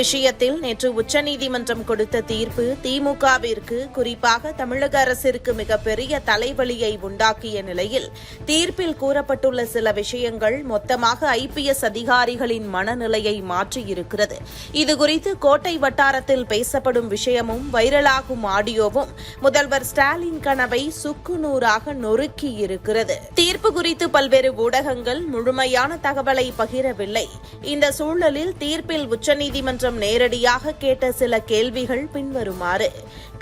விஷயத்தில் நேற்று உச்சநீதிமன்றம் கொடுத்த தீர்ப்பு திமுகவிற்கு குறிப்பாக தமிழக அரசிற்கு மிகப்பெரிய தலைவலியை உண்டாக்கிய நிலையில் தீர்ப்பில் கூறப்பட்டுள்ள சில விஷயங்கள் மொத்தமாக ஐபிஎஸ் அதிகாரிகளின் மனநிலையை மாற்றியிருக்கிறது. இதுகுறித்து கோட்டை வட்டாரத்தில் பேசப்படும் விஷயமும் வைரலாகும் ஆடியோவும் முதல்வர் ஸ்டாலின் கனவை சுக்குநூறாக நொறுக்கியிருக்கிறது. தீர்ப்பு குறித்து பல்வேறு ஊடகங்கள் முழுமையான தகவலை பகிரவில்லை. இந்த சூழலில் தீர்ப்பில் நீதிமன்றம் நேரடியாக கேட்ட சில கேள்விகள் பின்வருமாறு.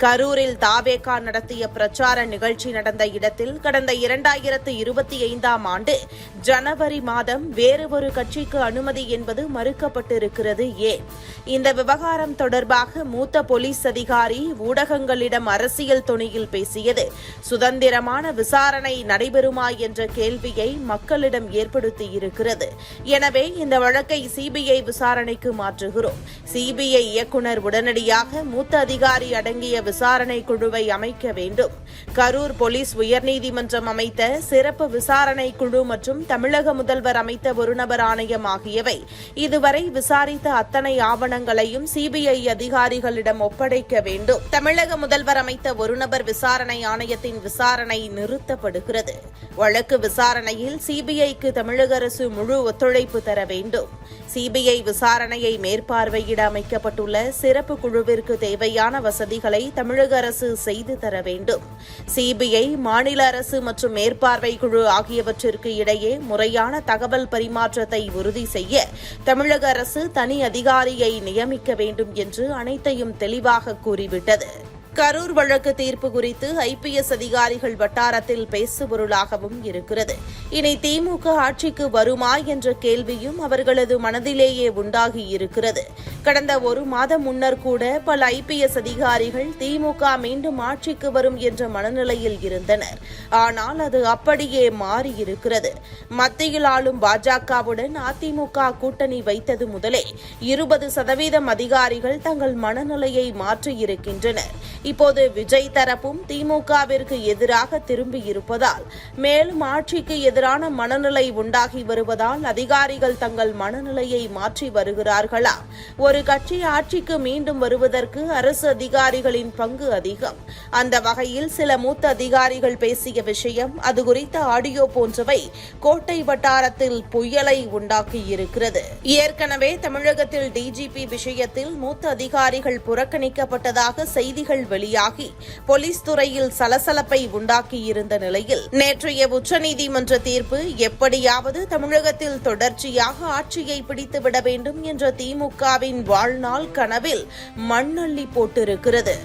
கரூரில் தாவேகா நடத்திய பிரச்சார நிகழ்ச்சி நடந்த இடத்தில் கடந்த இரண்டாயிரத்து இருபத்தி ஐந்தாம் ஆண்டு ஜனவரி மாதம் வேறு ஒரு கட்சிக்கு அனுமதி என்பது மறுக்கப்பட்டிருக்கிறது ஏன் இந்த விவகாரம் தொடர்பாக மூத்த போலீஸ் அதிகாரி ஊடகங்களிடம் அரசியல் துணியில் பேசியது. சுதந்திரமான விசாரணை நடைபெறுமா என்ற கேள்வியை மக்களிடம் ஏற்படுத்தியிருக்கிறது. எனவே இந்த வழக்கை சிபிஐ விசாரணைக்கு மாற்றுகிறோம். சிபிஐ இயக்குநர் உடனடியாக மூத்த அதிகாரி அடங்கிய விசாரணை குழுவை அமைக்க வேண்டும். கரூர் போலீஸ் உயர்நீதிமன்றம் அமைத்த சிறப்பு விசாரணை குழு மற்றும் தமிழக முதல்வர் அமைத்த ஒருநபர் ஆணையம் ஆகியவை இதுவரை விசாரித்த அத்தனை ஆவணங்களையும் சிபிஐ அதிகாரிகளிடம் ஒப்படைக்க வேண்டும். தமிழக முதல்வர் அமைத்த ஒருநபர் விசாரணை ஆணையத்தின் விசாரணை நிறுத்தப்படுகிறது. வழக்கு விசாரணையில் சிபிஐக்கு தமிழக அரசு முழு ஒத்துழைப்பு தர வேண்டும். சிபிஐ விசாரணையை மேற்பார்வை பார்வையிட அமைக்கப்பட்டுள்ள சிறப்பு குழுவிற்கு தேவையான வசதிகளை தமிழக அரசு செய்து தர வேண்டும். சிபிஐ மாநில அரசு மற்றும் மேற்பார்வை குழு ஆகியவற்றிற்கு இடையே முறையான தகவல் பரிமாற்றத்தை உறுதி செய்ய தமிழக அரசு தனி அதிகாரியை நியமிக்க வேண்டும் என்று அனைத்தையும் தெளிவாக கூறிவிட்டது. கரூர் வழக்கு தீர்ப்பு குறித்து ஐபிஎஸ் அதிகாரிகள் வட்டாரத்தில் பேசுபொருளாகவும் இருக்கிறது. இனி திமுக ஆட்சிக்கு வருமா என்ற கேள்வியும் அவர்களது மனதிலேயே உண்டாகி இருக்கிறது. கடந்த ஒரு மாதம் முன்னர் கூட பல ஐபிஎஸ் அதிகாரிகள் திமுக மீண்டும் ஆட்சிக்கு வரும் என்ற மனநிலையில் இருந்தனர். ஆனால் அது அப்படியே மாறியிருக்கிறது. மத்தியில் ஆளும் பாஜகவுடன் அதிமுக கூட்டணி வைத்தது முதலே. இருபது சதவீதம் அதிகாரிகள் தங்கள் மனநிலையை மாற்றியிருக்கின்றனர். இப்போது விஜய் தரப்பும் திமுகவிற்கு எதிராக திரும்பியிருப்பதால் மேலும் ஆட்சிக்கு எதிரான மனநிலை உண்டாகி வருவதால் அதிகாரிகள் தங்கள் மனநிலையை மாற்றி வருகிறார்களா? ஒரு கட்சி ஆட்சிக்கு மீண்டும் வருவதற்கு அரசு அதிகாரிகளின் பங்கு அதிகம். அந்த வகையில் சில மூத்த அதிகாரிகள் பேசிய விஷயம் அது குறித்த ஆடியோ போன்றவை கோட்டை வட்டாரத்தில் புயலை உண்டாக்கியிருக்கிறது. ஏற்கனவே தமிழகத்தில் டிஜிபி விஷயத்தில் மூத்த அதிகாரிகள் புறக்கணிக்கப்பட்டதாக செய்திகள் வெளியாகி போலீஸ் துறையில் சலசலப்பை உண்டாக்கியிருந்த நிலையில் நேற்றைய உச்சநீதிமன்ற தீர்ப்பு எப்படியாவது தமிழகத்தில் தொடர்ச்சியாக ஆட்சியை பிடித்துவிட வேண்டும் என்ற திமுகவின் வாழ்நாள் கனவில் மண்ணள்ளி போட்டிருக்கிறது.